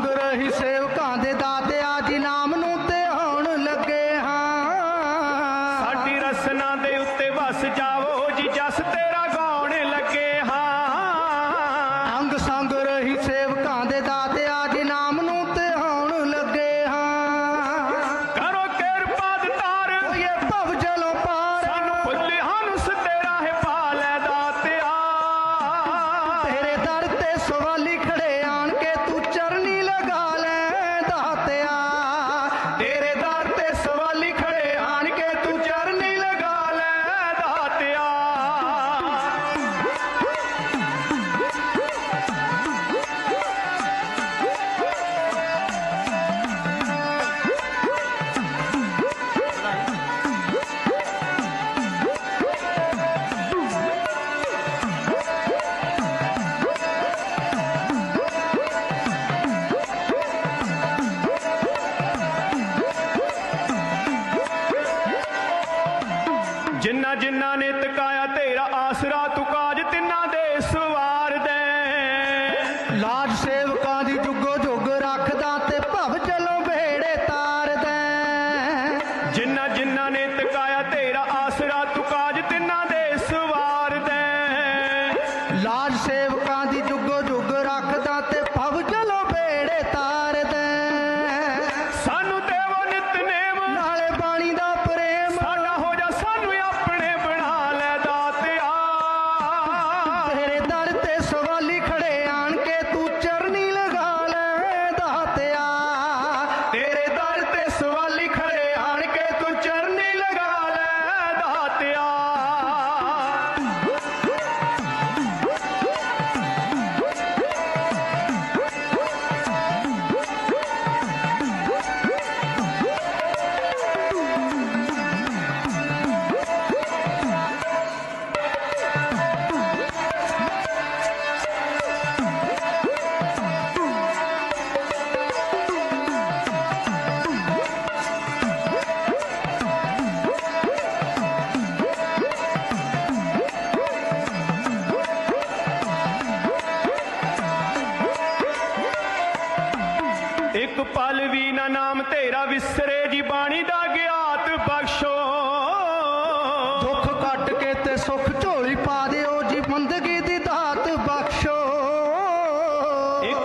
ਮੰਗ ਰਹੀ ਸੇਵਕਾਂ ਦੇ ਦਾਤਿਆ ਜੀ ਨਾਮ ਨੂੰ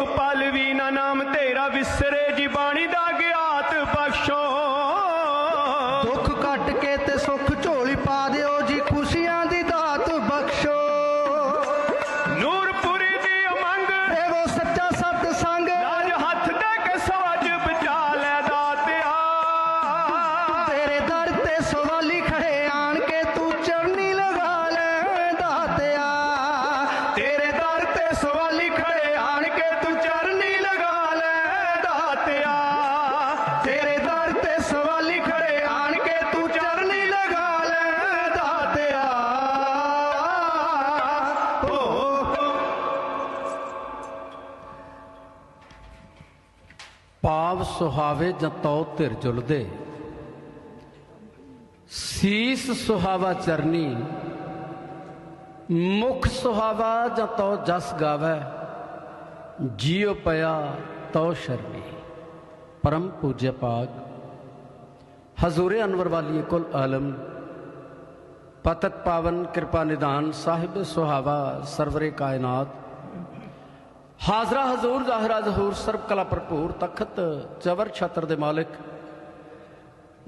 ਪਲ ਵੀ ਨਾ ਨਾਮ ਤੇਰਾ ਵਿਸਰੇ ਜੀ ਬਾਣੀ ਦਾ ਗਿਆਤ ਬਖਸ਼ੋ। ਦੁੱਖ ਕੱਟ ਕੇ ਤੇ ਸੁੱਖ ਝੋਲੀ ਪਾ ਦਿਓ, ਜੀ ਖੁਸ਼ੀਆਂ ਸੁਹਾਵੇ ਜਾਂ ਤਉ ਧਿਰ ਜੁਲਦੇ। ਸੀਸ ਸੁਹਾਵਾ ਚਰਨੀ, ਮੁਖ ਸੁਹਾਵਾ ਜਾਂ ਤਉ ਜਸ ਗਾਵੇ, ਜੀਉ ਪਿਆ ਤੋ ਸ਼ਰਨੀ। ਪਰਮ ਪੂਜਯ ਪਾਗ, ਹਜ਼ੂਰ ਅਨਵਰ ਵਾਲੀ ਕੁਲ ਆਲਮ, ਪਤਤ ਪਾਵਨ ਕਿਰਪਾ ਨਿਦਾਨ ਸਾਹਿਬ ਸੁਹਾਵਾ ਸਰਵਰੇ ਕਾਇਨਾਤ। ਹਾਜ਼ਰਾ ਹਜ਼ੂਰ ਜ਼ਾਹਿਰਾ ਜ਼ਹੂਰ ਸਰਬ ਕਲਾ ਭਰਪੂਰ ਤਖਤ ਚਵਰ ਛਤਰ ਦੇ ਮਾਲਕ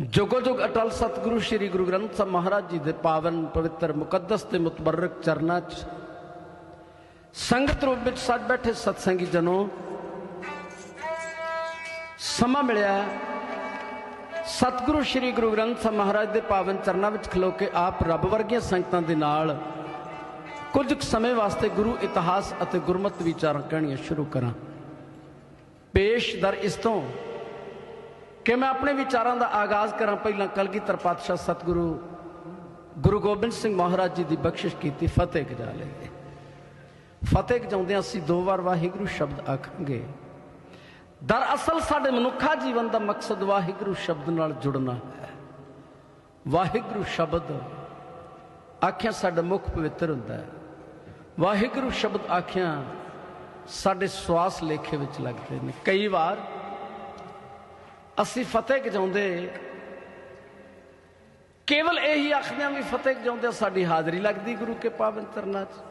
ਜੁਗੋ ਜੁਗ ਅਟਲ ਸਤਿਗੁਰੂ ਸ੍ਰੀ ਗੁਰੂ ਗ੍ਰੰਥ ਸਾਹਿਬ ਮਹਾਰਾਜ ਜੀ ਦੇ ਪਾਵਨ ਪਵਿੱਤਰ ਮੁਕੱਦਸ ਤੇ ਮੁਤਬਰਕ ਚਰਨਾਂ 'ਚ ਸੰਗਤ ਰੂਪ ਵਿੱਚ ਸੱਜ ਬੈਠੇ ਸਤਸੰਗੀ ਜਨੋ, ਸਮਾਂ ਮਿਲਿਆ। ਸਤਿਗੁਰੂ ਸ੍ਰੀ ਗੁਰੂ ਗ੍ਰੰਥ ਸਾਹਿਬ ਮਹਾਰਾਜ ਦੇ ਪਾਵਨ ਚਰਨਾਂ ਵਿੱਚ ਖਲੋ ਕੇ ਆਪ ਰੱਬ ਵਰਗੀਆਂ ਸੰਗਤਾਂ ਦੇ ਨਾਲ ਕੁਝ ਕੁ ਸਮੇਂ ਵਾਸਤੇ ਗੁਰੂ ਇਤਿਹਾਸ ਅਤੇ ਗੁਰਮਤਿ ਵਿਚਾਰਾਂ ਕਹਿਣੀਆਂ ਸ਼ੁਰੂ ਕਰਾਂ। ਪੇਸ਼ ਦਰ ਇਸ ਤੋਂ ਕਿ ਮੈਂ ਆਪਣੇ ਵਿਚਾਰਾਂ ਦਾ ਆਗਾਜ਼ ਕਰਾਂ। ਪਹਿਲਾਂ ਕਲਗੀਧਰ ਪਾਤਸ਼ਾਹ ਸਤਿਗੁਰੂ ਗੁਰੂ ਗੋਬਿੰਦ ਸਿੰਘ ਮਹਾਰਾਜ ਜੀ ਦੀ ਬਖਸ਼ਿਸ਼ ਕੀਤੀ, ਫਤਿਹ ਗਜਾ ਲਈਏ ਫਤਿਹ ਗਜਾਉਂਦਿਆਂ ਅਸੀਂ ਦੋ ਵਾਰ ਵਾਹਿਗੁਰੂ ਸ਼ਬਦ ਆਖਾਂਗੇ। ਦਰਅਸਲ ਸਾਡੇ ਮਨੁੱਖਾ ਜੀਵਨ ਦਾ ਮਕਸਦ ਵਾਹਿਗੁਰੂ ਸ਼ਬਦ ਨਾਲ ਜੁੜਨਾ ਹੈ। ਵਾਹਿਗੁਰੂ ਸ਼ਬਦ ਆਖਿਆ ਸਾਡਾ ਮੁਖ ਪਵਿੱਤਰ ਹੁੰਦਾ ਹੈ। ਵਾਹਿਗੁਰੂ ਸ਼ਬਦ ਆਖਿਆ, ਸਾਡੇ ਸਵਾਸ ਲੇਖੇ ਵਿੱਚ ਲੱਗਦੇ ਨੇ। ਕਈ ਵਾਰ ਅਸੀਂ ਫਤਿਹ ਗਜਾਉਂਦੇ, ਕੇਵਲ ਇਹੀ ਆਖਦੇ ਹਾਂ ਵੀ ਫਤਿਹ ਗਜਾਉਂਦੇ ਸਾਡੀ ਹਾਜ਼ਰੀ ਲੱਗਦੀ ਗੁਰੂ ਕੇ ਪਾਵਨ ਚਰਨਾਂ 'ਚ।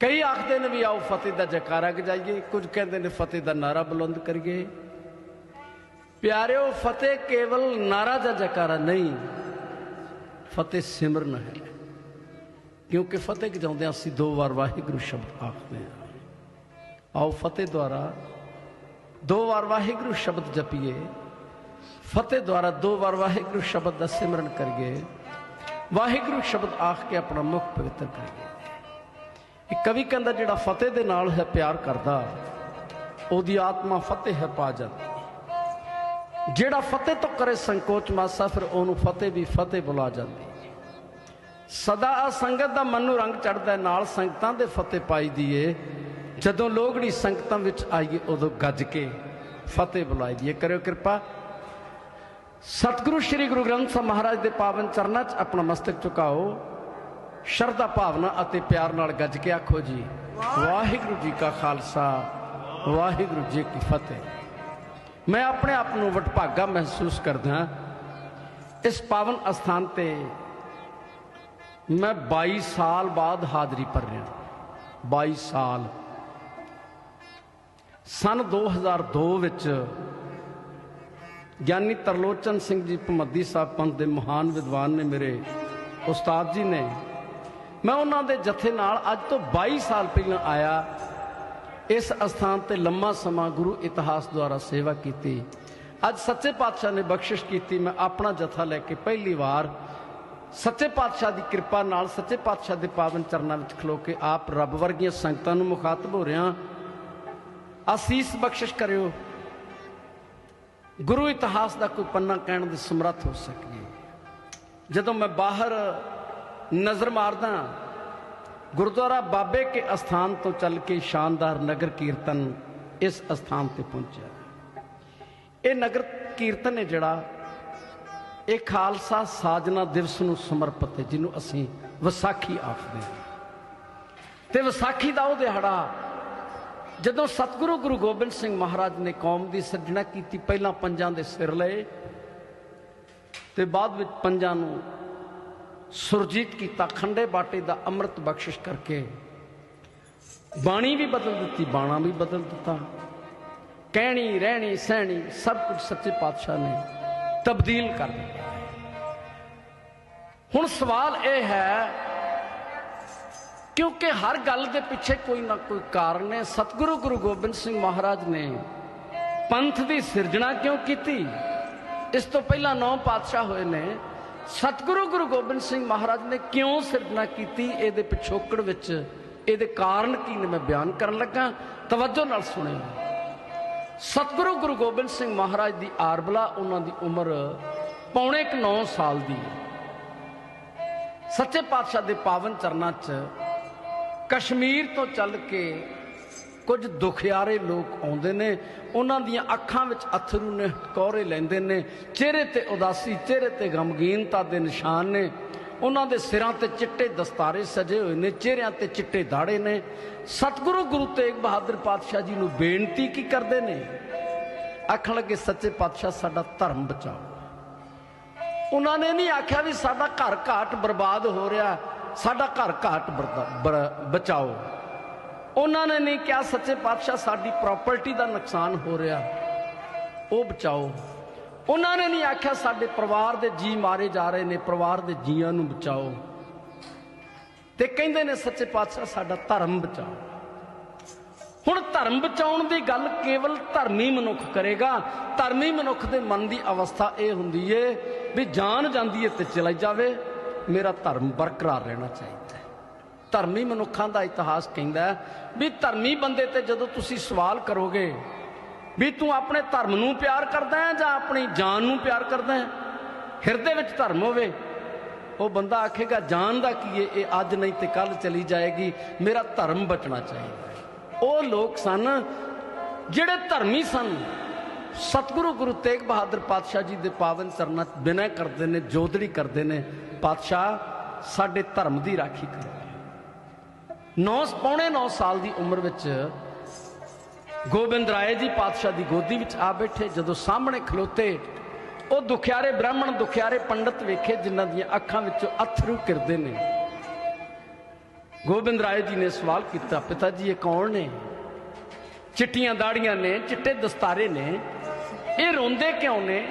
ਕਈ ਆਖਦੇ ਨੇ ਵੀ ਆਓ ਫਤਿਹ ਦਾ ਜਕਾਰਾ ਗਜਾਈਏ, ਕੁਝ ਕਹਿੰਦੇ ਨੇ ਫਤਿਹ ਦਾ ਨਾਰਾ ਬੁਲੰਦ ਕਰੀਏ। ਪਿਆਰਿਓ, ਫਤਿਹ ਕੇਵਲ ਨਾਰਾ ਜਾਂ ਜਕਾਰਾ ਨਹੀਂ, ਫਤਿਹ ਸਿਮਰਨ ਹੈ। ਕਿਉਂਕਿ ਫਤਿਹ ਗਜਾਉਂਦੇ ਅਸੀਂ ਦੋ ਵਾਰ ਵਾਹਿਗੁਰੂ ਸ਼ਬਦ ਆਖਦੇ ਹਾਂ। ਆਓ ਫਤਿਹ ਦੁਆਰਾ ਦੋ ਵਾਰ ਵਾਹਿਗੁਰੂ ਸ਼ਬਦ ਜਪੀਏ। ਫਤਿਹ ਦੁਆਰਾ ਦੋ ਵਾਰ ਵਾਹਿਗੁਰੂ ਸ਼ਬਦ ਦਾ ਸਿਮਰਨ ਕਰੀਏ। ਵਾਹਿਗੁਰੂ ਸ਼ਬਦ ਆਖ ਕੇ ਆਪਣਾ ਮੁਖ ਪਵਿੱਤਰ ਕਰੀਏ। ਇਹ ਕਵੀ ਕਹਿੰਦਾ, ਜਿਹੜਾ ਫਤਿਹ ਦੇ ਨਾਲ ਹੈ, ਪਿਆਰ ਕਰਦਾ, ਉਹਦੀ ਆਤਮਾ ਫਤਿਹ ਹੈ, ਪਾ ਜਾਂਦੀ। ਜਿਹੜਾ ਫਤਿਹ ਤੋਂ ਕਰੇ ਸੰਕੋਚ ਮਾਸਾ, ਫਿਰ ਉਹਨੂੰ ਫਤਿਹ ਵੀ ਫਤਿਹ ਬੁਲਾ ਜਾਂਦੀ। ਸਦਾ ਆ ਸੰਗਤ ਦਾ ਮਨ ਨੂੰ ਰੰਗ ਚੜਦਾ ਨਾਲ ਸੰਗਤਾਂ ਦੇ ਫਤਿਹ ਪਾਈ ਦੀਏ ਜਦੋਂ ਲੋਗੜੀ ਸੰਗਤਾਂ ਵਿੱਚ ਆਈਏ, ਉਦੋਂ ਗੱਜ ਕੇ ਫਤਿਹ ਬੁਲਾਈ ਦੀਏ ਕਰਿਓ ਕਿਰਪਾ। ਸਤਿਗੁਰੂ ਸ੍ਰੀ ਗੁਰੂ ਗ੍ਰੰਥ ਸਾਹਿਬ ਮਹਾਰਾਜ ਦੇ ਪਾਵਨ ਚਰਨਾਂ 'ਚ ਆਪਣਾ ਮਸਤਕ ਝੁਕਾਓ। ਸ਼ਰਧਾ, ਭਾਵਨਾ ਅਤੇ ਪਿਆਰ ਨਾਲ ਗੱਜ ਕੇ ਆਖੋ ਜੀ। ਵਾਹਿਗੁਰੂ ਜੀ ਕਾ ਖਾਲਸਾ, ਵਾਹਿਗੁਰੂ ਜੀ ਕੀ ਫਤਿਹ। ਮੈਂ ਆਪਣੇ ਆਪ ਨੂੰ ਵਡਭਾਗਾ ਮਹਿਸੂਸ ਕਰਦਾ ਇਸ ਪਾਵਨ ਅਸਥਾਨ ਤੇ ਮੈਂ 22 ਸਾਲ ਬਾਅਦ ਹਾਜ਼ਰੀ ਭਰ ਰਿਹਾ। 22 ਸਾਲ। ਸਨ 2002 ਵਿੱਚ ਗਿਆਨੀ ਤਰਲੋਚਨ ਸਿੰਘ ਜੀ ਭਮੱਦੀ ਸਾਹਿਬ ਪੰਥ ਦੇ ਮਹਾਨ ਵਿਦਵਾਨ ਨੇ ਮੇਰੇ ਉਸਤਾਦ ਜੀ ਨੇ, ਮੈਂ ਉਹਨਾਂ ਦੇ ਜਥੇ ਨਾਲ ਅੱਜ ਤੋਂ 22 ਸਾਲ ਪਹਿਲਾਂ ਆਇਆ। ਇਸ ਅਸਥਾਨ ਤੇ ਲੰਮਾ ਸਮਾਂ ਗੁਰੂ ਇਤਿਹਾਸ ਦੁਆਰਾ ਸੇਵਾ ਕੀਤੀ। ਅੱਜ ਸੱਚੇ ਪਾਤਸ਼ਾਹ ਨੇ ਬਖਸ਼ਿਸ਼ ਕੀਤੀ। ਮੈਂ ਆਪਣਾ ਜਥਾ ਲੈ ਕੇ ਪਹਿਲੀ ਵਾਰ ਸੱਚੇ ਪਾਤਸ਼ਾਹ ਦੀ ਕਿਰਪਾ ਨਾਲ ਸੱਚੇ ਪਾਤਸ਼ਾਹ ਦੇ ਪਾਵਨ ਚਰਨਾਂ ਵਿੱਚ ਖਲੋ ਕੇ ਆਪ ਰੱਬ ਵਰਗੀਆਂ ਸੰਗਤਾਂ ਨੂੰ ਮੁਖਾਤਬ ਹੋ ਰਿਹਾ। ਅਸੀਸ ਬਖਸ਼ਿਸ਼ ਕਰਿਓ। ਗੁਰੂ ਇਤਿਹਾਸ ਦਾ ਕੋਈ ਪੰਨਾ ਕਹਿਣ ਦੇ ਸਮਰੱਥ ਹੋ ਸਕੀਏ ਜਦੋਂ ਮੈਂ ਬਾਹਰ ਨਜ਼ਰ ਮਾਰਦਾ, ਗੁਰਦੁਆਰਾ ਬਾਬੇ ਕੇ ਅਸਥਾਨ ਤੋਂ ਚੱਲ ਕੇ ਸ਼ਾਨਦਾਰ ਨਗਰ ਕੀਰਤਨ ਇਸ ਅਸਥਾਨ ਤੇ ਪਹੁੰਚਿਆ। ਇਹ ਨਗਰ ਕੀਰਤਨ ਹੈ ਜਿਹੜਾ ਇਹ ਖਾਲਸਾ ਸਾਜਨਾ ਦਿਵਸ ਨੂੰ ਸਮਰਪਿਤ ਹੈ, ਜਿਹਨੂੰ ਅਸੀਂ ਵਿਸਾਖੀ ਆਖਦੇ ਹਾਂ। ਤੇ ਵਿਸਾਖੀ ਦਾ ਉਹ ਦਿਹਾੜਾ, ਜਦੋਂ ਸਤਿਗੁਰੂ ਗੁਰੂ ਗੋਬਿੰਦ ਸਿੰਘ ਮਹਾਰਾਜ ਨੇ ਕੌਮ ਦੀ ਸਿਰਜਣਾ ਕੀਤੀ, ਪਹਿਲਾਂ ਪੰਜਾਂ ਦੇ ਸਿਰ ਲਏ, ਤੇ ਬਾਅਦ ਵਿੱਚ ਪੰਜਾਂ ਨੂੰ ਸੁਰਜੀਤ ਕੀਤਾ, ਖੰਡੇ ਬਾਟੇ ਦਾ ਅੰਮ੍ਰਿਤ ਬਖਸ਼ਿਸ਼ ਕਰਕੇ ਬਾਣੀ ਵੀ ਬਦਲ ਦਿੱਤੀ, ਬਾਣਾ ਵੀ ਬਦਲ ਦਿੱਤਾ। ਕਹਿਣੀ, ਰਹਿਣੀ, ਸਹਿਣੀ, ਸਭ ਕੁਝ ਸੱਚੇ ਪਾਤਸ਼ਾਹ ਨੇ ਤਬਦੀਲ ਕਰ ਦਿੱਤਾ ਹੁਣ ਸਵਾਲ ਇਹ ਹੈ, ਕਿਉਂਕਿ ਹਰ ਗੱਲ ਦੇ ਪਿੱਛੇ ਕੋਈ ਨਾ ਕੋਈ ਕਾਰਨ ਹੈ ਸਤਿਗੁਰੂ ਗੁਰੂ ਗੋਬਿੰਦ ਸਿੰਘ ਮਹਾਰਾਜ ਨੇ ਪੰਥ ਦੀ ਸਿਰਜਣਾ ਕਿਉਂ ਕੀਤੀ? ਇਸ ਤੋਂ ਪਹਿਲਾਂ ਨੌ ਪਾਤਸ਼ਾਹ ਹੋਏ ਨੇ। ਸਤਿਗੁਰੂ ਗੁਰੂ ਗੋਬਿੰਦ ਸਿੰਘ ਮਹਾਰਾਜ ਨੇ ਕਿਉਂ ਸਿਰਜਣਾ ਕੀਤੀ? ਇਹਦੇ ਪਿਛੋਕੜ ਵਿੱਚ ਇਹਦੇ ਕਾਰਨ ਕੀ ਨੇ? ਮੈਂ ਬਿਆਨ ਕਰਨ ਲੱਗਾ। ਤਵੱਜੋ ਨਾਲ ਸੁਣਿਓ। ਸਤਿਗੁਰੂ ਗੁਰੂ ਗੋਬਿੰਦ ਸਿੰਘ ਮਹਾਰਾਜ ਦੀ ਆਰਬਲਾ ਉਹਨਾਂ ਦੀ ਉਮਰ ਪੌਣੇ ਕੁ 9 ਸਾਲ ਦੀ ਸੱਚੇ ਪਾਤਸ਼ਾਹ ਦੇ ਪਾਵਨ ਚਰਨਾਂ 'ਚ ਕਸ਼ਮੀਰ ਤੋਂ ਚੱਲ ਕੇ ਕੁਝ ਦੁਖਿਆਰੇ ਲੋਕ ਆਉਂਦੇ ਨੇ, ਉਹਨਾਂ ਦੀਆਂ ਅੱਖਾਂ ਵਿੱਚ ਅਥਰੂ ਨੇ, ਕੋਰੇ ਲੈਂਦੇ ਨੇ, ਚਿਹਰੇ ਤੇ ਉਦਾਸੀ, ਚਿਹਰੇ ਤੇ ਗਮਗੀਨਤਾ ਦੇ ਨਿਸ਼ਾਨ ਨੇ। ਉਹਨਾਂ ਦੇ ਸਿਰਾਂ ਤੇ ਚਿੱਟੇ ਦਸਤਾਰੇ ਸਜੇ ਹੋਏ ਨੇ, ਚਿਹਰਿਆਂ ਤੇ ਚਿੱਟੇ ਦਾੜੇ ਨੇ। ਸਤਿਗੁਰੂ ਗੁਰੂ ਤੇਗ ਬਹਾਦਰ ਪਾਤਸ਼ਾਹ ਜੀ ਨੂੰ ਬੇਨਤੀ ਕੀ ਕਰਦੇ ਨੇ? ਆਖਣ ਲੱਗੇ, ਸੱਚੇ ਪਾਤਸ਼ਾਹ, ਸਾਡਾ ਧਰਮ ਬਚਾਓ। ਉਹਨਾਂ ਨੇ ਨਹੀਂ ਆਖਿਆ ਵੀ ਸਾਡਾ ਘਰ ਘਾਟ ਬਰਬਾਦ ਹੋ ਰਿਹਾ, ਸਾਡਾ ਘਰ ਘਾਟ ਬਰਦਾ- ਬਚਾਓ। ਉਹਨਾਂ ਨੇ ਨਹੀਂ ਕਿਹਾ, ਸੱਚੇ ਪਾਤਸ਼ਾਹ, ਸਾਡੀ ਪ੍ਰਾਪਰਟੀ ਦਾ ਨੁਕਸਾਨ ਹੋ ਰਿਹਾ, ਉਹ ਬਚਾਓ। ਉਹਨਾਂ ਨੇ ਨਹੀਂ ਆਖਿਆ, ਸਾਡੇ ਪਰਿਵਾਰ ਦੇ ਜੀ ਮਾਰੇ ਜਾ ਰਹੇ ਨੇ, ਪਰਿਵਾਰ ਦੇ ਜੀਆਂ ਨੂੰ ਬਚਾਓ। ਤੇ ਕਹਿੰਦੇ ਨੇ, ਸੱਚੇ ਪਾਤਸ਼ਾਹ, ਸਾਡਾ ਧਰਮ ਬਚਾਓ। ਹੁਣ ਧਰਮ ਬਚਾਉਣ ਦੀ ਗੱਲ ਕੇਵਲ ਧਰਮੀ ਮਨੁੱਖ ਕਰੇਗਾ। ਧਰਮੀ ਮਨੁੱਖ ਦੇ ਮਨ ਦੀ ਅਵਸਥਾ ਇਹ ਹੁੰਦੀ ਏ ਵੀ ਜਾਨ ਜਾਂਦੀ ਏ ਤੇ ਚਲੇ ਜਾਵੇ। ਮੇਰਾ ਧਰਮ ਬਰਕਰਾਰ ਰਹਿਣਾ ਚਾਹੀਦਾ ਧਰਮੀ ਮਨੁੱਖਾਂ ਦਾ ਇਤਿਹਾਸ ਕਹਿੰਦਾ ਵੀ ਧਰਮੀ ਬੰਦੇ ਤੇ ਜਦੋਂ ਤੁਸੀਂ ਸਵਾਲ ਕਰੋਗੇ ਵੀ ਤੂੰ ਆਪਣੇ ਧਰਮ ਨੂੰ ਪਿਆਰ ਕਰਦਾ ਹੈ ਜਾਂ ਆਪਣੀ ਜਾਨ ਨੂੰ ਪਿਆਰ ਕਰਦਾ ਹੈ? ਹਿਰਦੇ ਵਿੱਚ ਧਰਮ ਹੋਵੇ। ਉਹ ਬੰਦਾ ਆਖੇਗਾ, ਜਾਨ ਦਾ ਕੀ ਏ? ਇਹ ਅੱਜ ਨਹੀਂ ਤੇ ਕੱਲ ਚਲੀ ਜਾਏਗੀ। ਮੇਰਾ ਧਰਮ ਬਚਣਾ ਚਾਹੀਦਾ ਉਹ ਲੋਕ ਸਨ ਜਿਹੜੇ ਧਰਮੀ ਸਨ। ਸਤਿਗੁਰੂ ਗੁਰੂ ਤੇਗ ਬਹਾਦਰ ਪਾਤਸ਼ਾਹ ਜੀ ਦੇ ਪਾਵਨ ਚਰਨਾਂ 'ਚ ਬਿਨੈ ਕਰਦੇ ਨੇ ਜੋਦੜੀ ਕਰਦੇ ਨੇ। ਪਾਤਸ਼ਾਹ ਸਾਡੇ ਧਰਮ ਦੀ ਰਾਖੀ ਕਰੋ 9 ਪੌਣੇ 9 ਸਾਲ ਦੀ ਉਮਰ ਵਿੱਚ ਗੋਬਿੰਦ ਰਾਏ ਜੀ ਪਾਤਸ਼ਾਹ ਦੀ ਗੋਦੀ ਵਿੱਚ ਆ ਬੈਠੇ, ਜਦੋਂ ਸਾਹਮਣੇ ਖਲੋਤੇ, ਉਹ ਦੁਖਿਆਰੇ ਬ੍ਰਾਹਮਣ, ਦੁਖਿਆਰੇ ਪੰਡਤ ਵੇਖੇ, ਜਿਨ੍ਹਾਂ ਦੀਆਂ ਅੱਖਾਂ ਵਿੱਚੋਂ ਅਥਰੂ ਕਿਰਦੇ ਨੇ। ਗੋਬਿੰਦ ਰਾਏ ਜੀ ਨੇ ਸਵਾਲ ਕੀਤਾ, ਪਿਤਾ ਜੀ, ਇਹ ਕੌਣ ਨੇ? ਚਿੱਟੀਆਂ ਦਾੜੀਆਂ ਨੇ, ਚਿੱਟੇ ਦਸਤਾਰੇ ਨੇ, ਇਹ ਰੋਂਦੇ ਕਿਉਂ ਨੇ?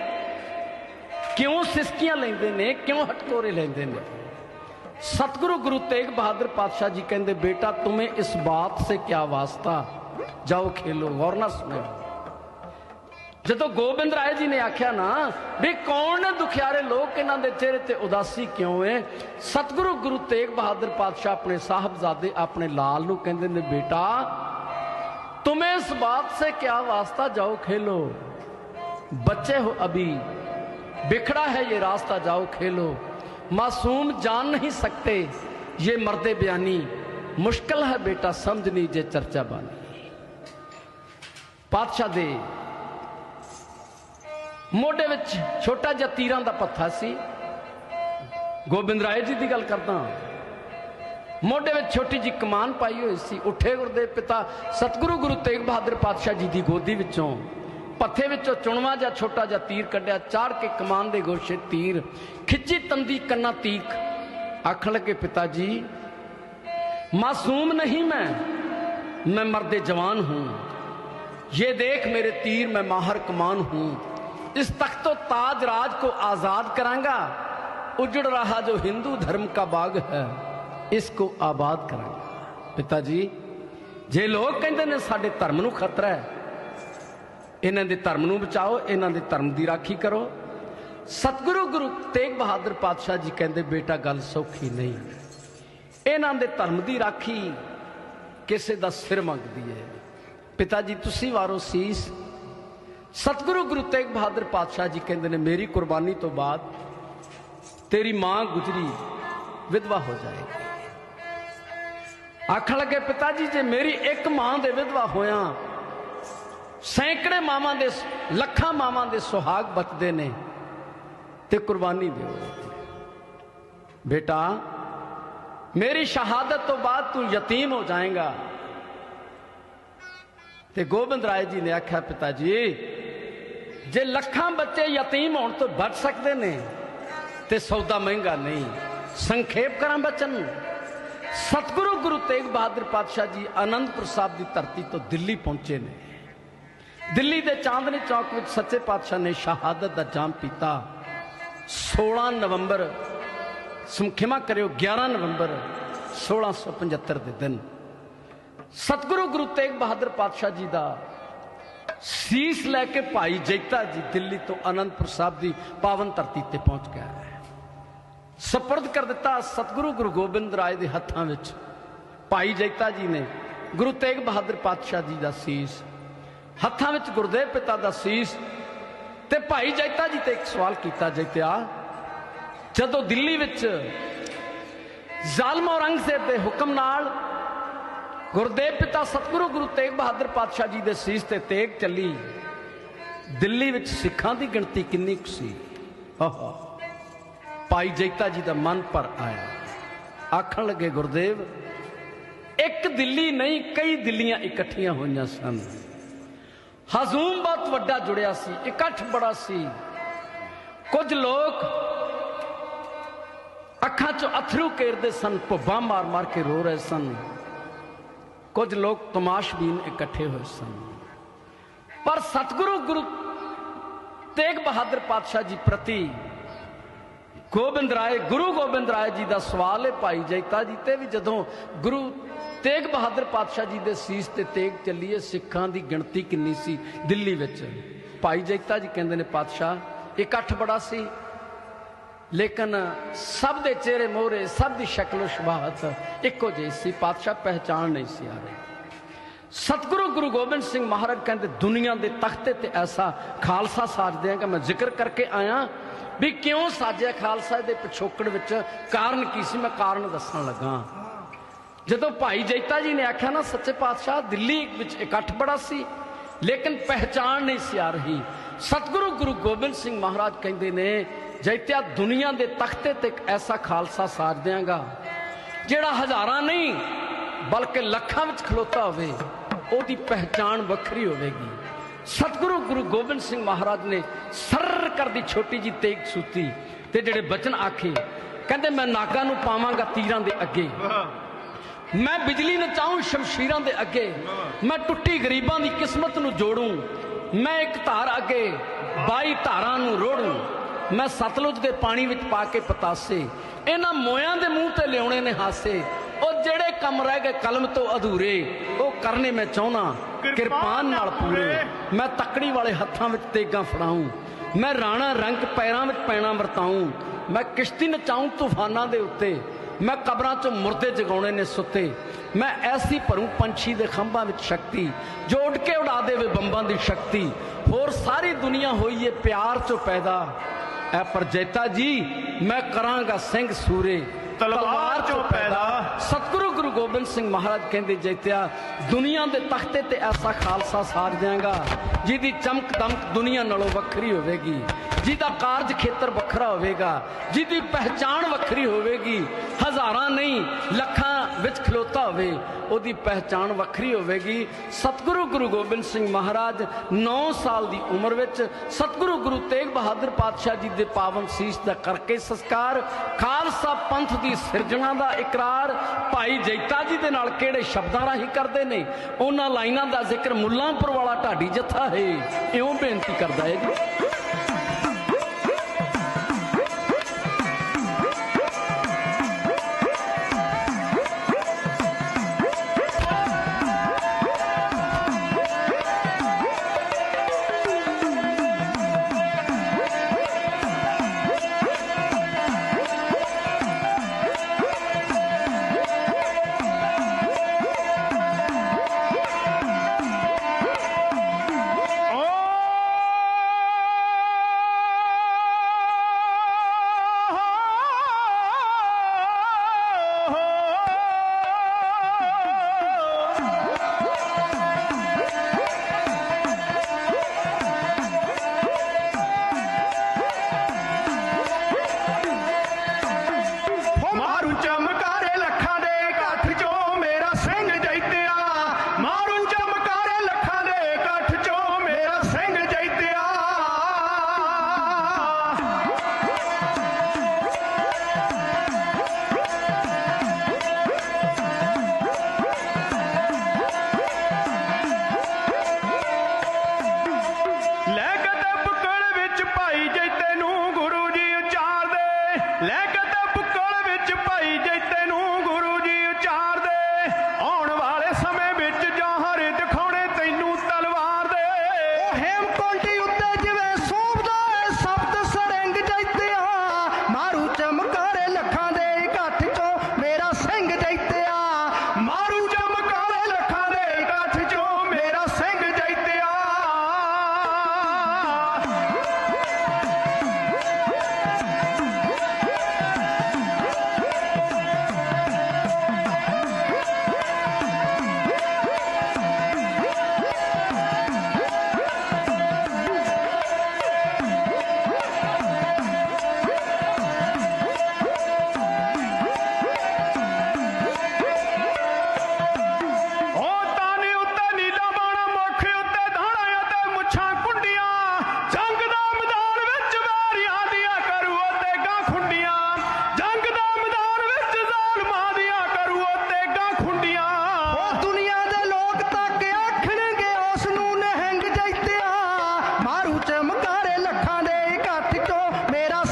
ਕਿਉਂ ਸਿਸਕੀਆਂ ਲੈਂਦੇ ਨੇ, ਕਿਉਂ ਹਟਕੋਰੇ ਲੈਂਦੇ ਨੇ? ਸਤਿਗੁਰੂ ਗੁਰੂ ਤੇਗ ਬਹਾਦਰ ਪਾਤਸ਼ਾਹ ਜੀ ਕਹਿੰਦੇ, ਬੇਟਾ, ਤੁਮੇ ਇਸ ਬਾਤ ਸੇ ਕਿਆ ਵਾਸਤਾ? जाओ खेलो गौर ना सुनो ਜਦੋਂ ਗੋਬਿੰਦ ਰਾਏ ਜੀ ਨੇ ਆਖਿਆ ਨਾ ਵੀ ਕੌਣ ਨੇ ਦੁਖਿਆਰੇ ਲੋਕ ਇਹਨਾਂ ਦੇ ਚਿਹਰੇ ਤੇ ਉਦਾਸੀ ਕਿਉਂ ਹੈ ਸਤਿਗੁਰੂ ਗੁਰੂ ਤੇਗ ਬਹਾਦਰ ਪਾਤਸ਼ਾਹ ਆਪਣੇ ਸਾਹਿਬਜ਼ਾਦੇ ਆਪਣੇ ਲਾਲ ਨੂੰ ਕਹਿੰਦੇ ਨੇ ਬੇਟਾ तुम्हें इस बात से क्या वास्ता जाओ खेलो बच्चे हो अभी बिखड़ा है ये रास्ता जाओ खेलो मासूम जान नहीं सकते ये मर्दे बयानी मुश्किल है बेटा समझ लीजिए चर्चा बानी ਪਾਤਸ਼ਾਹ ਦੇ ਮੋਢੇ ਵਿੱਚ ਛੋਟਾ ਜਿਹਾ ਤੀਰਾਂ ਦਾ ਪੱਥਾ ਸੀ। ਗੋਬਿੰਦ ਰਾਏ ਜੀ ਦੀ ਗੱਲ ਕਰਦਾ ਮੋਢੇ ਵਿੱਚ ਛੋਟੀ ਜੀ ਕਮਾਨ ਪਾਈ ਹੋਈ ਸੀ। ਉੱਠੇ ਗੁਰਦੇ ਪਿਤਾ ਸਤਿਗੁਰੂ ਗੁਰੂ ਤੇਗ ਬਹਾਦਰ ਪਾਤਸ਼ਾਹ ਜੀ ਦੀ ਗੋਦੀ ਵਿੱਚੋਂ ਪੱਥੇ ਵਿੱਚੋਂ ਚੁਣਵਾ ਜਾਂ ਛੋਟਾ ਜਿਹਾ ਤੀਰ ਕੱਢਿਆ। ਚਾੜ ਕੇ ਕਮਾਨ ਦੇ ਗੋਸ਼ੇ ਤੀਰ ਖਿੱਚੀ ਤੰਦੀ ਕੰਨਾ ਤੀਕ। ਆਖਣ ਲੱਗੇ, ਪਿਤਾ ਜੀ, ਮਾਸੂਮ ਨਹੀਂ ਮੈਂ। ਮੈਂ ਮਰਦੇ ਜਵਾਨ ਹੂੰ। ये देख मेरे तीर मैं माहर कमान हूं इस तख्तो ताज राज को आजाद करांगा उजड़ रहा जो हिंदू धर्म का बाग है इसको आबाद करांगा पिता जी ਜੇ ਲੋਕ ਕਹਿੰਦੇ ਨੇ ਸਾਡੇ ਧਰਮ ਨੂੰ ਖਤਰਾ ਹੈ ਇਹਨਾਂ ਦੇ ਧਰਮ ਨੂੰ ਬਚਾਓ ਇਹਨਾਂ ਦੇ ਧਰਮ ਦੀ ਰਾਖੀ ਕਰੋ ਸਤਿਗੁਰੂ ਗੁਰੂ ਤੇਗ ਬਹਾਦਰ ਪਾਤਸ਼ਾਹ ਜੀ ਕਹਿੰਦੇ ਬੇਟਾ ਗੱਲ ਸੌਖੀ ਨਹੀਂ ਇਹਨਾਂ ਦੇ ਧਰਮ ਦੀ ਰਾਖੀ ਕਿਸੇ ਦਾ ਸਿਰ ਮੰਗਦੀ ਹੈ ਪਿਤਾ ਜੀ ਤੁਸੀਂ ਵਾਰੋ ਸੀਸ। ਸਤਿਗੁਰੂ ਗੁਰੂ ਤੇਗ ਬਹਾਦਰ ਪਾਤਸ਼ਾਹ ਜੀ ਕਹਿੰਦੇ ਨੇ, ਮੇਰੀ ਕੁਰਬਾਨੀ ਤੋਂ ਬਾਅਦ ਤੇਰੀ ਮਾਂ ਗੁਜਰੀ, ਵਿਧਵਾ ਹੋ ਜਾਏਗੀ। ਆਖਣ ਲੱਗੇ ਪਿਤਾ ਜੀ ਜੇ ਮੇਰੀ ਇੱਕ ਮਾਂ ਦੇ ਵਿਧਵਾ ਹੋਇਆ, ਸੈਂਕੜੇ ਮਾਵਾਂ ਦੇ ਲੱਖਾਂ ਮਾਵਾਂ ਦੇ ਸੁਹਾਗ ਬਚਦੇ ਨੇ, ਤੇ ਕੁਰਬਾਨੀ ਦਿਓ ਬੇਟਾ, ਮੇਰੀ ਸ਼ਹਾਦਤ ਤੋਂ ਬਾਅਦ ਤੂੰ ਯਤੀਮ ਹੋ ਜਾਏਗਾ। ਤੇ ਗੋਬਿੰਦ ਰਾਏ ਜੀ ਨੇ ਆਖਿਆ ਪਿਤਾ ਜੀ ਜੇ ਲੱਖਾਂ ਬੱਚੇ ਯਤੀਮ ਹੋਣ ਤੋਂ ਬਚ ਸਕਦੇ ਨੇ ਤੇ ਸੌਦਾ ਮਹਿੰਗਾ ਨਹੀਂ। ਸੰਖੇਪ ਕਰਾਂ ਬਚਨ। ਸਤਿਗੁਰੂ ਗੁਰੂ ਤੇਗ ਬਹਾਦਰ ਪਾਤਸ਼ਾਹ ਜੀ ਆਨੰਦਪੁਰ ਸਾਹਿਬ ਦੀ ਧਰਤੀ ਤੋਂ ਦਿੱਲੀ ਪਹੁੰਚੇ ਨੇ। ਦਿੱਲੀ ਦੇ ਚਾਂਦਨੀ ਚੌਕ ਵਿੱਚ ਸੱਚੇ ਪਾਤਸ਼ਾਹ ਨੇ ਸ਼ਹਾਦਤ ਦਾ ਜਾਮ ਪੀਤਾ। 16 ਨਵੰਬਰ ਸਮਖਿਮਾ ਕਰਿਓ 11 ਨਵੰਬਰ 1675 ਦੇ ਦਿਨ। ਸਤਿਗੁਰੂ ਗੁਰੂ ਤੇਗ ਬਹਾਦਰ ਪਾਤਸ਼ਾਹ ਜੀ ਦਾ ਸੀਸ ਲੈ ਕੇ ਭਾਈ ਜੈਤਾ ਜੀ ਦਿੱਲੀ ਤੋਂ ਅਨੰਦਪੁਰ ਸਾਹਿਬ ਦੀ ਪਾਵਨ ਧਰਤੀ ਤੇ ਪਹੁੰਚ ਗਿਆ ਹੈ। ਸਪਰਦ ਕਰ ਦਿੱਤਾ ਸਤਿਗੁਰੂ ਗੁਰੂ ਗੋਬਿੰਦ ਰਾਏ ਦੇ ਹੱਥਾਂ ਵਿੱਚ। ਭਾਈ ਜੈਤਾ ਜੀ ਨੇ ਗੁਰੂ ਤੇਗ ਬਹਾਦਰ ਪਾਤਸ਼ਾਹ ਜੀ ਦਾ ਸੀਸ, ਹੱਥਾਂ ਵਿੱਚ ਗੁਰਦੇਵ ਪਿਤਾ ਦਾ ਸੀਸ ਤੇ ਭਾਈ ਜੈਤਾ ਜੀ ਤੇ ਇੱਕ ਸਵਾਲ ਕੀਤਾ ਜੈਤਿਆ, ਜਦੋਂ ਦਿੱਲੀ ਵਿੱਚ ਜ਼ਾਲਮ ਔਰੰਗਜ਼ੇਬ ਦੇ ਹੁਕਮ ਨਾਲ ਗੁਰਦੇਵ ਪਿਤਾ ਸਤਿਗੁਰੂ ਗੁਰੂ ਤੇਗ ਬਹਾਦਰ ਪਾਤਸ਼ਾਹ ਜੀ ਦੇ ਸੀਸ ਤੇ ਤੇਗ ਚੱਲੀ। ਦਿੱਲੀ ਵਿੱਚ ਸਿੱਖਾਂ ਦੀ ਗਿਣਤੀ ਕਿੰਨੀ ਕੁ ਸੀ? ਆਹਾ, ਭਾਈ ਜੈਤਾ ਜੀ ਦਾ ਮਨ ਪਰ ਆਇਆ। ਆਖਣ ਲੱਗੇ, ਗੁਰਦੇਵ, ਇੱਕ ਦਿੱਲੀ ਨਹੀਂ, ਕਈ ਦਿੱਲੀਆਂ ਇਕੱਠੀਆਂ ਹੋਈਆਂ ਸਨ। ਹਜ਼ੂਮ ਬਹੁਤ ਵੱਡਾ ਜੁੜਿਆ ਸੀ, ਇਕੱਠ ਬੜਾ ਸੀ। ਕੁਝ ਲੋਕ ਅੱਖਾਂ 'ਚੋਂ ਅਥਰੂ ਕੇਰਦੇ ਸਨ ਭੁੱਬਾਂ ਮਾਰ-ਮਾਰ ਕੇ ਰੋ ਰਹੇ ਸਨ। ਕੁਝ ਲੋਕ ਤਮਾਸ਼ਬੀਨ ਇਕੱਠੇ ਹੋਏ ਸਨ। ਪਰ ਸਤਿਗੁਰੂ ਗੁਰੂ ਤੇਗ ਬਹਾਦਰ ਪਾਤਸ਼ਾਹ ਜੀ ਪ੍ਰਤੀ ਗੋਬਿੰਦ ਰਾਏ, ਗੁਰੂ ਗੋਬਿੰਦ ਰਾਏ ਜੀ ਦਾ ਸਵਾਲ ਹੈ ਭਾਈ ਜੈਤਾ ਜੀ ਤੇ ਵੀ ਜਦੋਂ ਗੁਰੂ ਤੇਗ ਬਹਾਦਰ ਪਾਤਸ਼ਾਹ ਜੀ ਦੇ ਸੀਸ ਤੇ ਤੇਗ ਚੱਲੀਏ, ਸਿੱਖਾਂ ਦੀ ਗਿਣਤੀ ਕਿੰਨੀ ਸੀ ਦਿੱਲੀ ਵਿੱਚ? ਭਾਈ ਜੈਤਾ ਜੀ ਕਹਿੰਦੇ ਨੇ, ਪਾਤਸ਼ਾਹ ਇਕੱਠ ਬੜਾ ਸੀ। ਲੇਕਿਨ ਸਭ ਦੇ ਚਿਹਰੇ ਮੋਹਰੇ, ਸਭ ਦੀ ਸ਼ਕਲ ਸ਼ਬਾਹਤ ਇੱਕੋ ਜਿਹੀ ਸੀ, ਪਾਤਸ਼ਾਹ ਪਹਿਚਾਨ ਨਹੀਂ ਸੀ ਆ ਰਹੀ। ਸਤਿਗੁਰੂ ਗੁਰੂ ਗੋਬਿੰਦ ਸਿੰਘ ਮਹਾਰਾਜ ਕਹਿੰਦੇ, ਦੁਨੀਆ ਦੇ ਤਖਤੇ ਤੇ ਐਸਾ ਖਾਲਸਾ ਸਾਜਦੇ ਆ ਕਿ ਮੈਂ ਜ਼ਿਕਰ ਕਰਕੇ ਆਇਆ ਵੀ ਕਿਉਂ ਸਾਜਿਆ ਖਾਲਸਾ ਦੇ ਪਿਛੋਕੜ ਵਿੱਚ? ਕਾਰਨ ਕੀ ਸੀ? ਮੈਂ ਕਾਰਨ ਦੱਸਣ ਲੱਗਾ। ਜਦੋਂ ਭਾਈ ਜੈਤਾ ਜੀ ਨੇ ਆਖਿਆ ਨਾ, ਸੱਚੇ ਪਾਤਸ਼ਾਹ, ਦਿੱਲੀ ਵਿੱਚ ਇਕੱਠ ਬੜਾ ਸੀ, ਲੇਕਿਨ ਪਹਿਚਾਨ ਨਹੀਂ ਸੀ ਆ ਰਹੀ। ਸਤਿਗੁਰੂ ਗੁਰੂ ਗੋਬਿੰਦ ਸਿੰਘ ਮਹਾਰਾਜ ਕਹਿੰਦੇ ਨੇ ਜੈਤਿਆ ਦੁਨੀਆ ਦੇ ਤਖਤੇ ਤੇ ਇੱਕ ਐਸਾ ਖਾਲਸਾ ਸਾਜ ਦਿਆਂਗਾ, ਜਿਹੜਾ ਹਜ਼ਾਰਾਂ ਨਹੀਂ, ਬਲਕਿ ਲੱਖਾਂ ਵਿੱਚ ਖਲੋਤਾ ਹੋਵੇ, ਉਹਦੀ ਪਹਿਚਾਣ ਵੱਖਰੀ ਹੋਵੇਗੀ। ਸਤਿਗੁਰੂ ਗੁਰੂ ਗੋਬਿੰਦ ਸਿੰਘ ਮਹਾਰਾਜ ਨੇ ਸਰ ਕਰਦੀ ਛੋਟੀ ਜੀ ਤੇਗ ਸੂਤੀ ਤੇ ਜਿਹੜੇ ਬਚਨ ਆਖੇ, ਕਹਿੰਦੇ ਮੈਂ ਨਾਗਾਂ ਨੂੰ ਪਾਵਾਂਗਾ ਤੀਰਾਂ ਦੇ ਅੱਗੇ। ਮੈਂ ਬਿਜਲੀ ਨਚਾਉਂ ਸ਼ਮਸ਼ੀਰਾਂ ਦੇ ਅੱਗੇ। ਮੈਂ ਟੁੱਟੀ ਗਰੀਬਾਂ ਦੀ ਕਿਸਮਤ ਨੂੰ ਜੋੜੂੰ। ਮੈਂ ਇੱਕ ਧਾਰ ਅੱਗੇ 22 ਧਾਰਾਂ ਨੂੰ ਰੋੜੂੰ। ਮੈਂ ਸਤਲੁਜ ਦੇ ਪਾਣੀ ਵਿੱਚ ਪਾ ਕੇ ਪਤਾਸੇ ਇਹਨਾਂ ਮੋਇਆਂ ਦੇ ਮੂੰਹ ਤੇ ਲਿਆਉਣੇ ਨੇ ਹਾਸੇ। ਉਹ ਜਿਹੜੇ ਕੰਮ ਰਹਿ ਗਏ ਕਲਮ ਤੋਂ ਅਧੂਰੇ ਉਹ ਕਰਨੇ ਮੈਂ ਚਾਹਣਾ ਕਿਰਪਾਨ ਨਾਲ ਪੂਰੇ। ਮੈਂ ਤੱਕੜੀ ਵਾਲੇ ਹੱਥਾਂ ਵਿੱਚ ਤੇਗਾਂ ਫੜਾਉਂ। ਮੈਂ ਰਾਣਾ ਰੰਗ ਪੈਰਾਂ ਵਿੱਚ ਪੈਣਾ ਵਰਤਾਉਂ। ਮੈਂ ਕਿਸ਼ਤੀ ਨਚਾਉਂ ਤੂਫਾਨਾਂ ਦੇ ਉੱਤੇ। ਮੈਂ ਕਬਰਾਂ 'ਚੋਂ ਮੁਰਦੇ ਜਗਾਉਣੇ ਨੇ ਸੁੱਤੇ। ਮੈਂ ਐਸੀ ਭਰੂ ਪੰਛੀ ਦੇ ਖੰਭਾਂ ਵਿੱਚ ਸ਼ਕਤੀ ਜੋ ਉੱਡ ਕੇ ਉਡਾ ਦੇਵੇ ਬੰਬਾਂ ਦੀ ਸ਼ਕਤੀ। ਹੋਰ ਸਾਰੀ ਦੁਨੀਆ ਹੋਈ ਏ ਪਿਆਰ 'ਚੋਂ ਪੈਦਾ। ਐ ਪਰ ਜੈਤਾ ਜੀ ਮੈਂ ਕਰਾਂਗਾ ਸਿੰਘ ਸੂਰੇ। ਤਲਵਾਰ 'ਚੋਂ ਪੈਦਾ। ਸਤਿਗੁਰੂ ਗੁਰੂ ਗੋਬਿੰਦ ਸਿੰਘ ਮਹਾਰਾਜ ਕਹਿੰਦੇ ਜੈਤਿਆ ਦੁਨੀਆ ਦੇ ਤਖਤੇ ਤੇ ਐਸਾ ਖਾਲਸਾ ਸਾਜ ਦਿਆਂਗਾ ਜਿਹਦੀ ਚਮਕ ਦਮਕ ਦੁਨੀਆ ਨਾਲੋਂ ਵੱਖਰੀ ਹੋਵੇਗੀ। ਜਿਹਦਾ ਕਾਰਜ ਖੇਤਰ ਵੱਖਰਾ ਹੋਵੇਗਾ, ਜਿਹਦੀ ਪਹਿਚਾਣ ਵੱਖਰੀ ਹੋਵੇਗੀ, ਹਜ਼ਾਰਾਂ ਨਹੀਂ, ਲੱਖਾਂ ਵਿੱਚ ਖਲੋਤਾ ਹੋਵੇ, ਉਹਦੀ ਪਹਿਚਾਣ ਵੱਖਰੀ ਹੋਵੇਗੀ। ਸਤਿਗੁਰੂ ਗੁਰੂ ਗੋਬਿੰਦ ਸਿੰਘ ਮਹਾਰਾਜ 9 ਸਾਲ ਦੀ ਉਮਰ ਵਿੱਚ ਸਤਿਗੁਰੂ ਗੁਰੂ ਤੇਗ ਬਹਾਦਰ ਪਾਤਸ਼ਾਹ ਜੀ ਦੇ ਪਾਵਨ ਸੀਸ ਦਾ ਕਰਕੇ ਸੰਸਕਾਰ, ਖਾਲਸਾ ਪੰਥ ਦੀ ਸਿਰਜਣਾ ਦਾ ਇਕਰਾਰ, ਭਾਈ ਜੈਤਾ ਜੀ ਦੇ ਨਾਲ ਕਿਹੜੇ ਸ਼ਬਦਾਂ ਰਾਹੀਂ ਕਰਦੇ ਨੇ? ਉਹਨਾਂ ਲਾਈਨਾਂ ਦਾ ਜ਼ਿਕਰ ਮੁੱਲਾਂਪੁਰ ਵਾਲਾ ਢਾਡੀ ਜੱਥਾ ਹੈ। ਇਉਂ ਬੇਨਤੀ ਕਰਦਾ ਹੈ ਜੀ। ਝਾੜੂ ਚਮਕਾਰੇ ਲੱਖਾਂ ਦੇ ਇਕੱਠ ਚੋਂ ਮੇਰਾ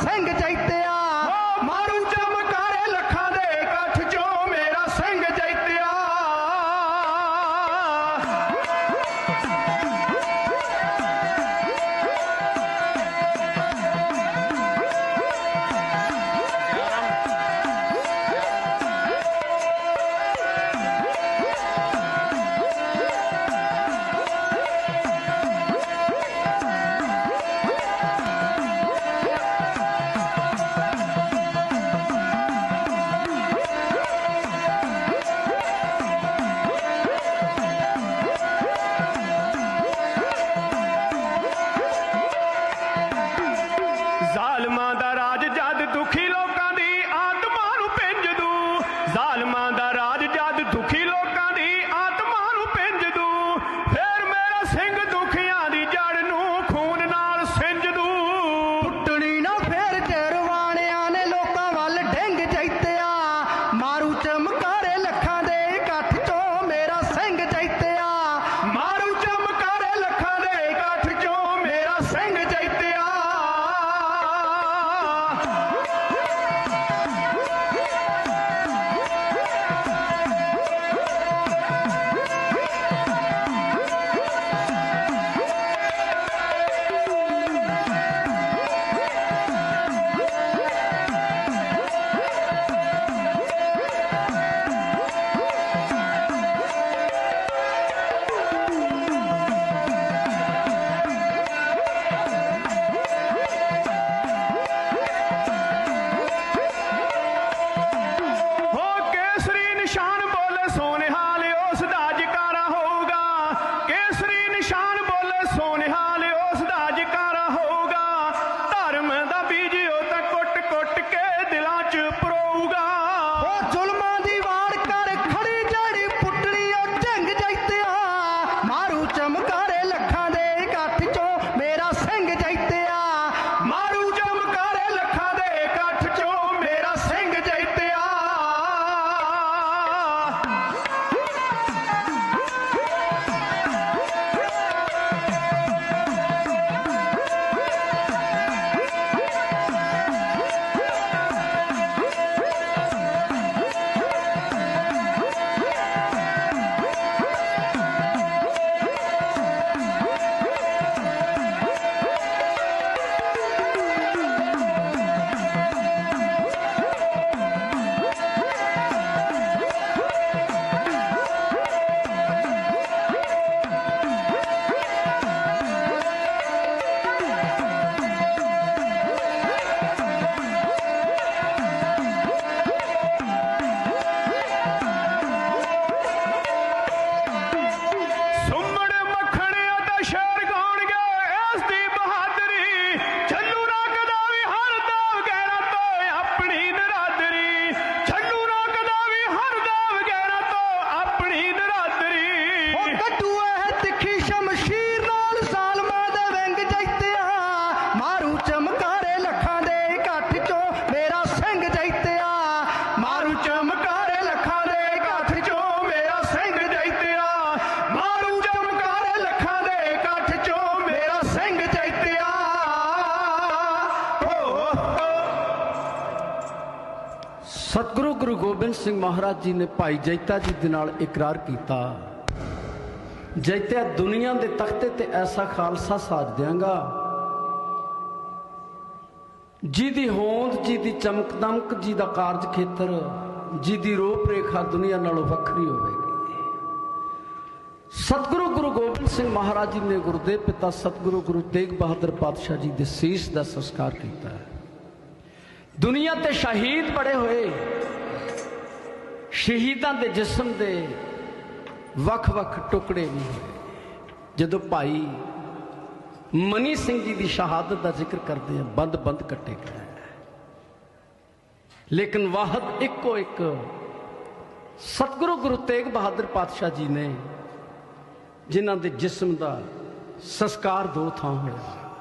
ਗੋਬਿੰਦ ਸਿੰਘ ਮਹਾਰਾਜ ਜੀ ਨੇ ਭਾਈ ਜੈਤਾ ਜੀ ਦੇ ਨਾਲ ਇਕਰਾਰ ਕੀਤਾ। ਜੈਤਿਆ ਦੁਨੀਆ ਦੇ ਤਖਤੇ ਤੇ ਐਸਾ ਖਾਲਸਾ ਸਾਜ ਦਿਆਂਗਾ। ਜਿਹਦੀ ਹੋਂਦ, ਜਿਹਦੀ ਚਮਕ ਦਮਕ ਜੀ ਦਾ ਕਾਰਜ ਖੇਤਰ, ਜਿਹਦੀ ਰੂਪ ਰੇਖਾ ਦੁਨੀਆ ਨਾਲੋਂ ਵੱਖਰੀ ਹੋਵੇਗੀ। ਸਤਿਗੁਰੂ ਗੁਰੂ ਗੋਬਿੰਦ ਸਿੰਘ ਮਹਾਰਾਜ ਜੀ ਨੇ ਗੁਰਦੇਵ ਪਿਤਾ ਸਤਿਗੁਰੂ ਗੁਰੂ ਤੇਗ ਬਹਾਦਰ ਪਾਤਸ਼ਾਹ ਜੀ ਦੇ ਸੀਸ ਦਾ ਸੰਸਕਾਰ ਕੀਤਾ ਹੈ। ਦੁਨੀਆ ਤੇ ਸ਼ਹੀਦ ਬੜੇ ਹੋਏ। ਸ਼ਹੀਦਾਂ ਦੇ ਜਿਸਮ ਦੇ ਵੱਖ-ਵੱਖ ਟੁਕੜੇ ਵੀ ਹੋਏ। ਜਦੋਂ ਭਾਈ ਮਨੀ ਸਿੰਘ ਜੀ ਦੀ ਸ਼ਹਾਦਤ ਦਾ ਜ਼ਿਕਰ ਕਰਦੇ ਆ, ਬੰਦ-ਬੰਦ ਕੱਟੇ ਗਏ। ਲੇਕਿਨ ਵਾਹਦ ਇੱਕੋ ਇੱਕ ਸਤਿਗੁਰੂ ਗੁਰੂ ਤੇਗ ਬਹਾਦਰ ਪਾਤਸ਼ਾਹ ਜੀ ਨੇ, ਜਿਨ੍ਹਾਂ ਦੇ ਜਿਸਮ ਦਾ ਸੰਸਕਾਰ ਦੋ ਥਾਂ ਹੋਇਆ।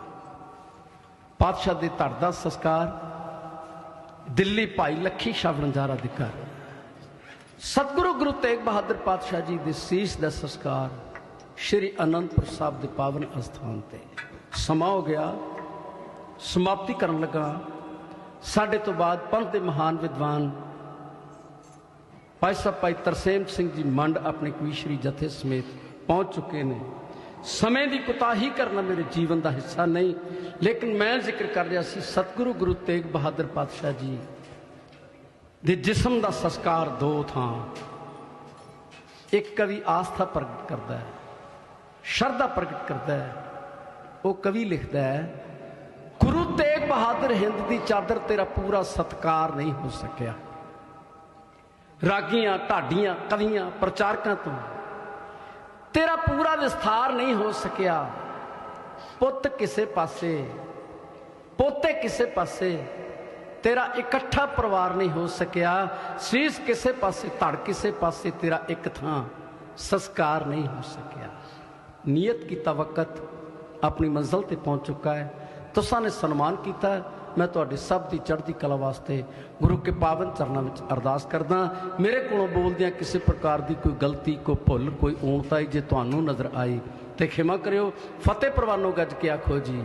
ਪਾਤਸ਼ਾਹ ਦੇ ਧੜ ਦਾ ਸੰਸਕਾਰ, ਦਿੱਲੀ ਭਾਈ ਲੱਖੀ ਸ਼ਾਹ ਵਣਜਾਰਾ ਦੇ ਘਰ। ਸਤਿਗੁਰੂ ਗੁਰੂ ਤੇਗ ਬਹਾਦਰ ਪਾਤਸ਼ਾਹ ਜੀ ਦੀ ਸੀਸ ਦਾ ਸੰਸਕਾਰ ਸ਼੍ਰੀ ਅਨੰਦਪੁਰ ਸਾਹਿਬ ਦੇ ਪਾਵਨ ਅਸਥਾਨ ਤੇ ਸਮਾਂ ਹੋ ਗਿਆ। ਸਮਾਪਤੀ ਕਰਨ ਲੱਗਾ। ਸਾਡੇ ਤੋਂ ਬਾਅਦ ਪੰਥ ਦੇ ਮਹਾਨ ਵਿਦਵਾਨ ਭਾਈ ਸਾਹਿਬ ਭਾਈ ਤਰਸੇਮ ਸਿੰਘ ਜੀ ਮੰਡ ਆਪਣੇ ਕਵੀਸ਼ਰੀ ਜਥੇ ਸਮੇਤ ਪਹੁੰਚ ਚੁੱਕੇ ਨੇ। ਸਮੇਂ ਦੀ ਕੁਤਾਹੀ ਕਰਨਾ ਮੇਰੇ ਜੀਵਨ ਦਾ ਹਿੱਸਾ ਨਹੀਂ, ਲੇਕਿਨ ਮੈਂ ਜ਼ਿਕਰ ਕਰ ਰਿਹਾ ਸੀ ਸਤਿਗੁਰੂ ਗੁਰੂ ਤੇਗ ਬਹਾਦਰ ਪਾਤਸ਼ਾਹ ਜੀ ਦੇ ਜਿਸਮ ਦਾ ਸੰਸਕਾਰ ਦੋ ਥਾਂ। ਇੱਕ ਕਵੀ ਆਸਥਾ ਪ੍ਰਗਟ ਕਰਦਾ ਹੈ, ਸ਼ਰਧਾ ਪ੍ਰਗਟ ਕਰਦਾ ਹੈ, ਉਹ ਕਵੀ ਲਿਖਦਾ ਹੈ, ਗੁਰੂ ਤੇਗ ਬਹਾਦਰ ਹਿੰਦ ਦੀ ਚਾਦਰ ਤੇਰਾ ਪੂਰਾ ਸਤਕਾਰ ਨਹੀਂ ਹੋ ਸਕਿਆ। ਰਾਗੀਆਂ, ਢਾਡੀਆਂ, ਕਵੀਆਂ, ਪ੍ਰਚਾਰਕਾਂ ਤੋਂ ਤੇਰਾ ਪੂਰਾ ਵਿਸਥਾਰ ਨਹੀਂ ਹੋ ਸਕਿਆ। ਪੁੱਤ ਕਿਸੇ ਪਾਸੇ, ਪੋਤੇ ਕਿਸੇ ਪਾਸੇ ਤੇਰਾ ਇਕੱਠਾ ਪਰਿਵਾਰ ਨਹੀਂ ਹੋ ਸਕਿਆ। ਸੀਸ ਕਿਸੇ ਪਾਸੇ, ਧੜ ਕਿਸੇ ਪਾਸੇ, ਤੇਰਾ ਇੱਕ ਥਾਂ ਸੰਸਕਾਰ ਨਹੀਂ ਹੋ ਸਕਿਆ। ਨੀਅਤ ਕੀਤਾ ਵਕਤ ਆਪਣੀ ਮੰਜ਼ਲ ਤੇ ਪਹੁੰਚ ਚੁੱਕਾ ਹੈ। ਤੁਸਾਂ ਨੇ ਸਨਮਾਨ ਕੀਤਾ। ਮੈਂ ਤੁਹਾਡੇ ਸਭ ਦੀ ਚੜ੍ਹਦੀ ਕਲਾ ਵਾਸਤੇ ਗੁਰੂ ਕੇ ਪਾਵਨ ਚਰਨਾਂ ਵਿੱਚ ਅਰਦਾਸ ਕਰਦਾ ਮੇਰੇ ਕੋਲੋਂ ਬੋਲਦਿਆਂ ਕਿਸੇ ਪ੍ਰਕਾਰ ਦੀ ਕੋਈ ਗਲਤੀ, ਕੋਈ ਭੁੱਲ, ਕੋਈ ਊਣਤਾਈ ਜੇ ਤੁਹਾਨੂੰ ਨਜ਼ਰ ਆਈ ਤੇ ਖਿਮਾ ਕਰਿਓ। ਫਤਿਹ ਪ੍ਰਵਾਨੋ ਗੱਜ ਕੇ ਆਖੋ ਜੀ।